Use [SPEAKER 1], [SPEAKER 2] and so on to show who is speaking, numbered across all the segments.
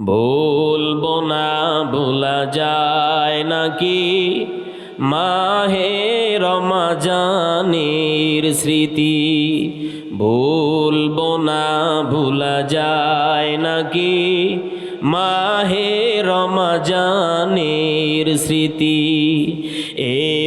[SPEAKER 1] বলব না ভোলা যায় নাকি? মাহে রমাজানের স্মৃতি। বলব না ভোলা যায় নাকি? মাহে রমাজানের স্মৃতি। এ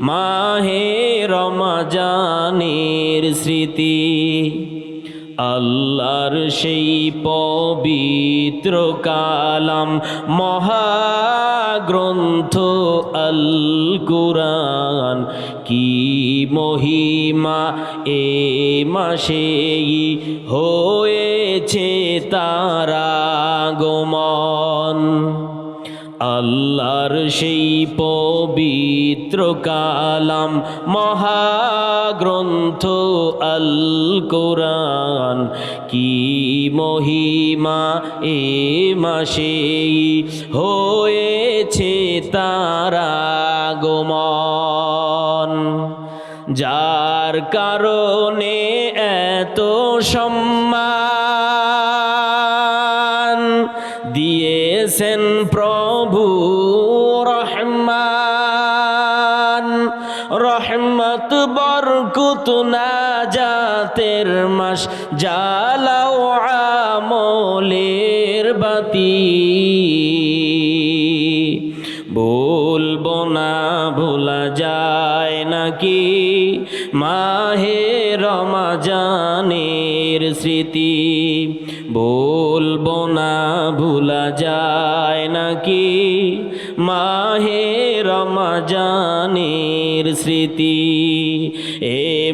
[SPEAKER 1] মাহে রমাজানের স্মৃতি, আল্লাহর সেই পবিত্র কালাম মহাগ্রন্থ আল কুরআন কি মহিমা এ মাসেই হয়েছে তারা গমন আল্লাহর সেই পবিত্র কালাম মহাগ্রন্থ আল কোরআন কি মহিমা এ মাসেই হয়েছে তারা গমন যার কারণে এত সম্মান না জাতের মাস জালাও আমলের বাতি। বলব না ভোলা যায় নাকি মাহে রমাজানের স্মৃতি? বলব না ভোলা যায় নাকি মাহে রমাজানের স্মৃতি?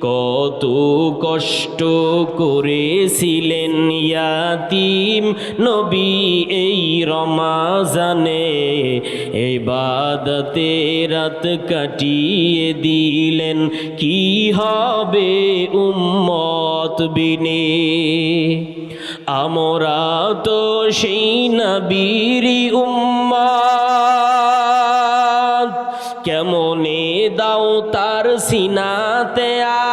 [SPEAKER 1] কত কষ্ট করেছিলেন ইয়াতিম নবী এই রমাজানে। এবাদতে রাত কাটিয়ে দিলেন, কি হবে উম্মত বিনে? আমরা তো সেই নবীরি উম্মত কেমনে দাও তার সিনাতে আঘাত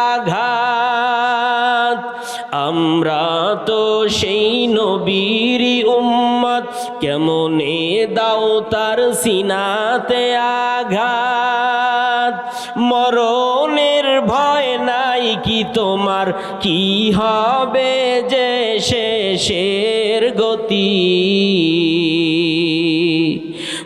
[SPEAKER 1] সেই নবীরি উম্মত। কেমনে দাও তার সিনাতে আঘাত? মরণের ভয় নাই কি তোমার? কি হবে যে শেষের গতি?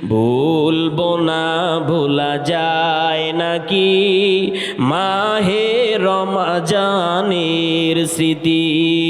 [SPEAKER 1] ভুলবো না, ভোলা যায় নাকি? মাহে রমাজানের স্মৃতি।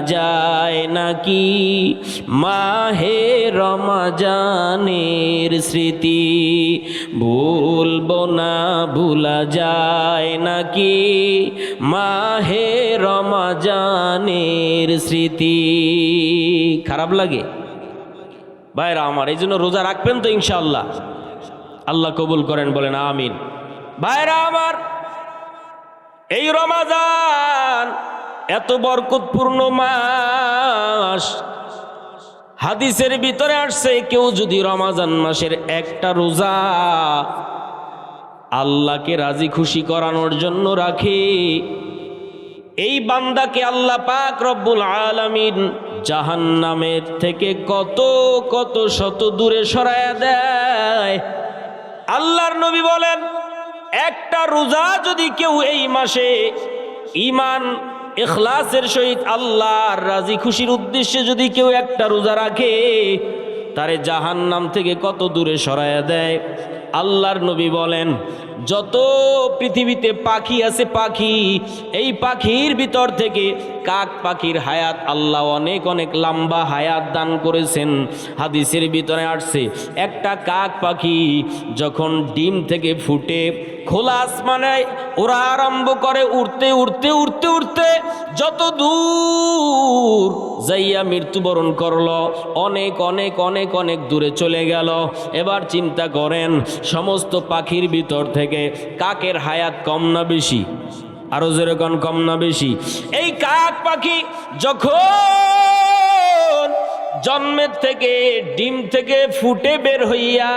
[SPEAKER 1] যায় নাকি? মাহে রমাজানের স্মৃতি ভুলবো না, ভুলা যায় নাকি? মাহে রমাজানের স্মৃতি খারাপ লাগে? ভাইরা আমার, এই জন্য রোজা রাখবেন তো ইনশাল্লাহ আল্লাহ কবুল করেন, বলেন আমিন। ভাইরা আমার, এই রমাজান এত বরকতপূর্ণ মাস। হাদিসের ভিতরে আসছে, কেউ যদি রমাজান মাসের একটা রোজা আল্লাহকে রাজি খুশি করানোর জন্য রাখে, এই বান্দাকে আল্লাহ পাক রব্বুল আলামিন জাহান্নামের থেকে কত কত শত দূরে সরায়া দেয়। আল্লাহর নবী বলেন, একটা রোজা যদি কেউ এই মাসে ইমান এখলাসের সহিত আল্লাহর রাজি খুশির উদ্দেশ্যে যদি কেউ একটা রোজা রাখে তারে জাহান্নাম থেকে কত দূরে সরায়া দেয়। আল্লাহর নবী বলেন, যত পৃথিবীতে পাখি আছে পাখি, এই পাখির ভিতর থেকে কাক পাখির হায়াত আল্লাহ অনেক অনেক লম্বা হায়াত দান করেছেন। হাদিসের ভিতরে আসছে, একটা কাক পাখি যখন ডিম থেকে ফুটে খোলা আসমানে ওরা আরম্ভ করে উড়তে উড়তে উড়তে উড়তে, যত দূর যাইয়া মৃত্যুবরণ করল। অনেক অনেক অনেক অনেক দূরে চলে গেল। এবার চিন্তা করেন, সমস্ত পাখির ভিতর থেকে কাকের হায়াত কম না বেশি? আরও যেরকম কম না বেশি? এই কাক পাখি যখন জন্মের থেকে, ডিম থেকে ফুটে বের হইয়া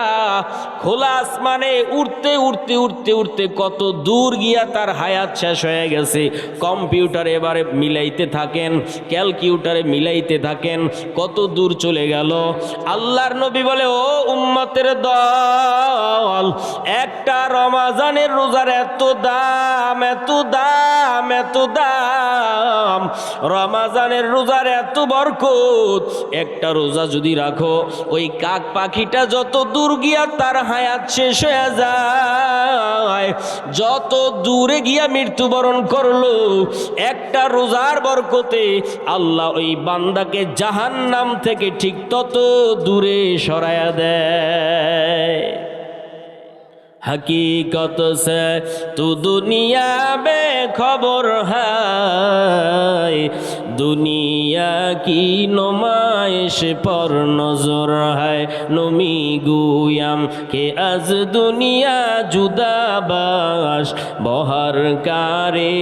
[SPEAKER 1] খোলা আসমানে উড়তে উড়তে উড়তে উড়তে কত দূর গিয়া তার হায়াত শেষ হয়ে গেছে। কম্পিউটারে এবারে মিলাইতে থাকেন, ক্যালকিউটারে মিলাইতে থাকেন, কত দূর চলে গেল। আল্লাহর নবী বলে, ও উম্মতের দল, একটা রমাজানের রোজার এত দাম এত দাম এত দাম, রমাজানের রোজার এত বরকত একটা রোজা যদি রাখো ওই কাক পাখিটা যত দূর গিয়া তার হায়াত শেষ হয়ে যায় যত দূরে গিয়া মৃত্যুবরণ করলো একটা রোজার বরকতে আল্লাহ ওই বান্দাকে জাহান্নাম থেকে ঠিক তত দূরে সরায়া দেয় हकीकत से तू दुनिया में खबर है দুনিয়া কি নমায়েশ পর নজর হয় নমি গুয়াম? কে আজ দুনিয়া জুদাবাস বহর কারে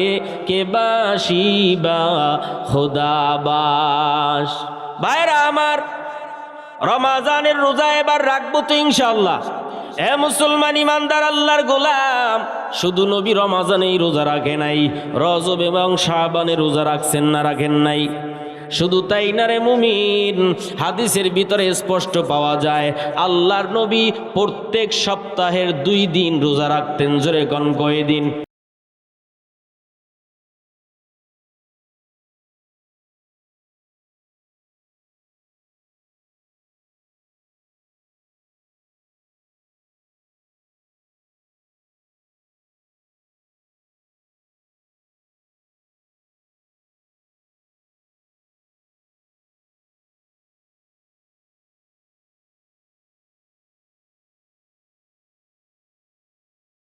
[SPEAKER 1] কে বাসিবা খোদাবাস। ভাইরা আমার, রমাজানের রোজা এবার রাখব তো ইনশাল্লাহ এ মুসলমান ইমানদার আল্লাহর গোলাম, শুধু নবী রমাজানেই রোজা রাখে নাই, রজব এবং শাহবানে রোজা রাখছেন না, রাখেন নাই। শুধু তাই না রে মুমিন, হাদিসের ভিতরে স্পষ্ট পাওয়া যায়, আল্লাহর নবী প্রত্যেক সপ্তাহের দুই দিন রোজা রাখতেন, জোরে কন কয় দিন